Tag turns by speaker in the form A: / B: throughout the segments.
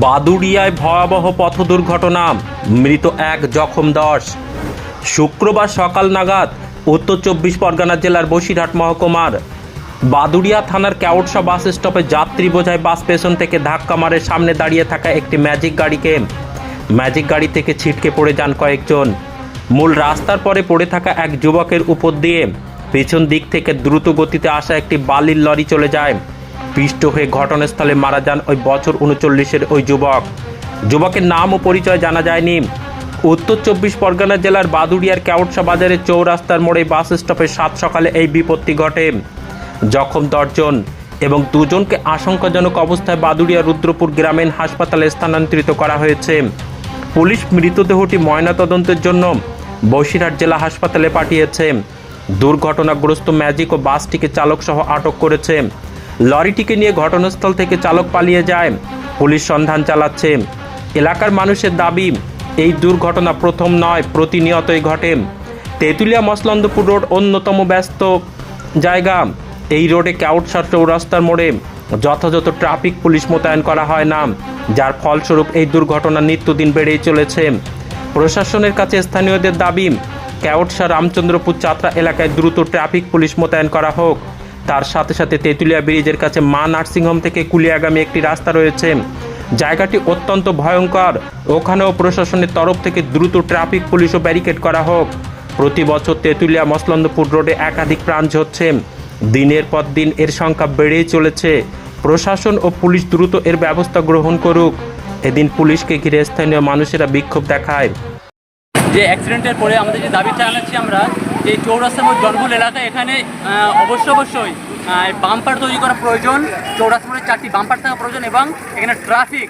A: বাদুড়িয়ায় ভয়াবহ পথ দুর্ঘটনা। মৃত এক জখম দশ। শুক্রবার সকাল নাগাদ উত্তর চব্বিশ পরগনা জেলার বসিরহাট মহকুমার বাদুড়িয়া থানার ক্যাউটসা বাস স্টপে যাত্রী বোঝাই বাস পেছন থেকে ধাক্কা মারে সামনে দাঁড়িয়ে থাকা একটি ম্যাজিক গাড়িকে। ম্যাজিক গাড়ি থেকে ছিটকে পড়ে যান কয়েকজন। মূল রাস্তার পরে পড়ে থাকা এক যুবকের উপর দিয়ে। পেছন দিক থেকে দ্রুত গতিতে আসা একটি বালির লরি চলে যায়। পিষ্ট হয়ে ঘটনাস্থলে মারা যান ওই বছর উনচল্লিশের ওই যুবক। যুবকের নাম ও পরিচয় জানা যায়নি। উত্তর চব্বিশ পরগনা জেলার বাদুড়িয়ার কেওটসা বাজারের চৌরাস্তার মোড়ে বাস স্টপে সাত সকালে এই বিপত্তি ঘটে। জখম দশজন এবং দুজনকে আশঙ্কাজনক অবস্থায় বাদুড়িয়া রুদ্রপুর গ্রামীণ হাসপাতালে স্থানান্তরিত করা হয়েছে। পুলিশ মৃতদেহটি ময়নাতদন্তের জন্য বসিরহাট জেলা হাসপাতালে পাঠিয়েছে। দুর্ঘটনাগ্রস্ত ম্যাজিক ও বাসটিকে চালকসহ আটক করেছে। লরিটিকে নিয়ে ঘটনাস্থল থেকে চালক পালিয়ে যায়। পুলিশ সন্ধান চালাচ্ছে। এলাকার মানুষের দাবি, এই দুর্ঘটনা প্রথম নয়, প্রতিনিয়তই ঘটে। তেঁতুলিয়া মসলন্দপুর রোড অন্যতম ব্যস্ত জায়গা। এই রোডে ক্যাউটসার চৌরাস্তার মোড়ে যথাযথ ট্রাফিক পুলিশ মোতায়েন করা হয় না, যার ফলস্বরূপ এই দুর্ঘটনা নিত্যদিন বেড়েই চলেছে। প্রশাসনের কাছে স্থানীয়দের দাবি ক্যাওটসা রামচন্দ্রপুর চাত্রা এলাকায় দ্রুত ট্রাফিক পুলিশ মোতায়েন করা হোক। তার সাথে সাথে তেঁতুলিয়া ব্রিজের কাছে মা নার্সিংহোম থেকে কুলিয়াগামী একটি রাস্তা রয়েছে। জায়গাটি অত্যন্ত ভয়ঙ্কর। ওখানেও প্রশাসনের তরফ থেকে দ্রুত ট্রাফিক, পুলিশও ব্যারিকেড করা হোক। প্রতি বছর তেঁতুলিয়া মসলন্দপুর রোডে একাধিক প্রাণ ঝরছে দিনের পর দিন এর সংখ্যা বেড়েই চলেছে। প্রশাসন ও পুলিশ দ্রুত এর ব্যবস্থা গ্রহণ করুক। এদিন পুলিশকে ঘিরে স্থানীয় মানুষেরা বিক্ষোভ দেখায়।
B: যে অ্যাক্সিডেন্টের পরে আমাদের যে দাবি জানাচ্ছি আমরা এই চৌরাস্তা মোড় জনবহুল এলাকা। এখানে আহ, অবশ্যই অবশ্যই বাম্পার তৈরি করা প্রয়োজন। চৌরাস্তা মোড়ে চারটি বাম্পার থাকা প্রয়োজন এবং এখানে ট্রাফিক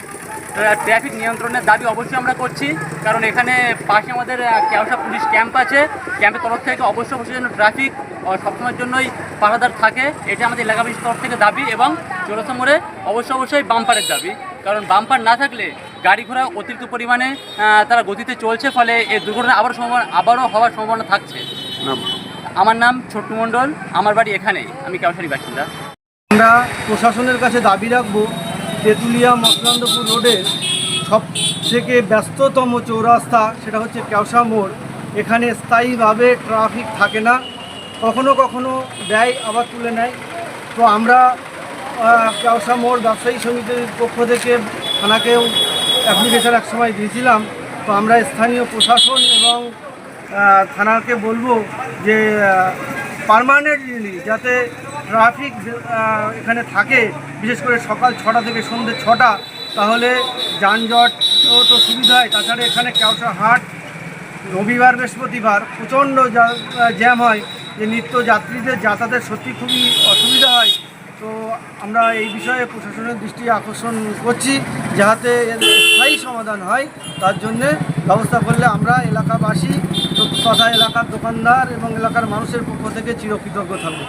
B: ট্রাফিক নিয়ন্ত্রণের দাবি অবশ্যই আমরা করছি। কারণ এখানে পাশে আমাদের কেওসা পুলিশ ক্যাম্প আছে। ক্যাম্পের তরফ থেকে অবশ্যই অবশ্যই যেন ট্রাফিক সবসময়ের জন্যই পাহাদার থাকে। এটা আমাদের এলাকাবাসীর তরফ থেকে দাবি এবং চৌরাস্তা মোড়ে অবশ্যই অবশ্যই বাম্পারের দাবি। কারণ বাম্পার না থাকলে গাড়ি ঘোড়া অতিরিক্ত পরিমাণে তারা গতিতে চলছে ফলে এই দুর্ঘটনা আবার সম্ভাবনা আবারও হওয়ার সম্ভাবনা থাকছে। আমার নাম ছোট্টু মণ্ডল আমার বাড়ি এখানেই আমি কেওসারি বাসিন্দা।
C: আমরা প্রশাসনের কাছে দাবি রাখব তেঁতুলিয়া মসলান্দপুর রোডের সব থেকে ব্যস্ততম চৌরাস্তা সেটা হচ্ছে কেওসা মোড়। এখানে স্থায়ীভাবে ট্রাফিক থাকে না কখনো কখনো দেয় আবার তুলে নেয়। তো আমরা কেওসা মোড় ব্যবসায়ী সমিতির পক্ষ থেকে থানাকেও অ্যাপ্লিকেশন এক সময় দিয়েছিলাম। তো আমরা স্থানীয় প্রশাসন এবং থানাকে বলব যে পারমানেন্টলি যাতে ট্রাফিক এখানে থাকে, বিশেষ করে সকাল ছটা থেকে সন্ধ্যে ছটা, তাহলে যানজট তো সুবিধা হয় তাছাড়া এখানে কেওসা হাট, রবিবার, বৃহস্পতিবার প্রচণ্ড জ্যাম হয়, যে নিত্য যাত্রীদের যাতায়াতের সত্যি খুবই অসুবিধা হয়। তো আমরা এই বিষয়ে প্রশাসনের দৃষ্টি আকর্ষণ করছি এর স্থায়ী সমাধান হয়, তার জন্যে ব্যবস্থা করলে আমরা এলাকাবাসী তথা এলাকার দোকানদার এবং এলাকার মানুষের পক্ষ থেকে চিরকৃতজ্ঞ থাকব।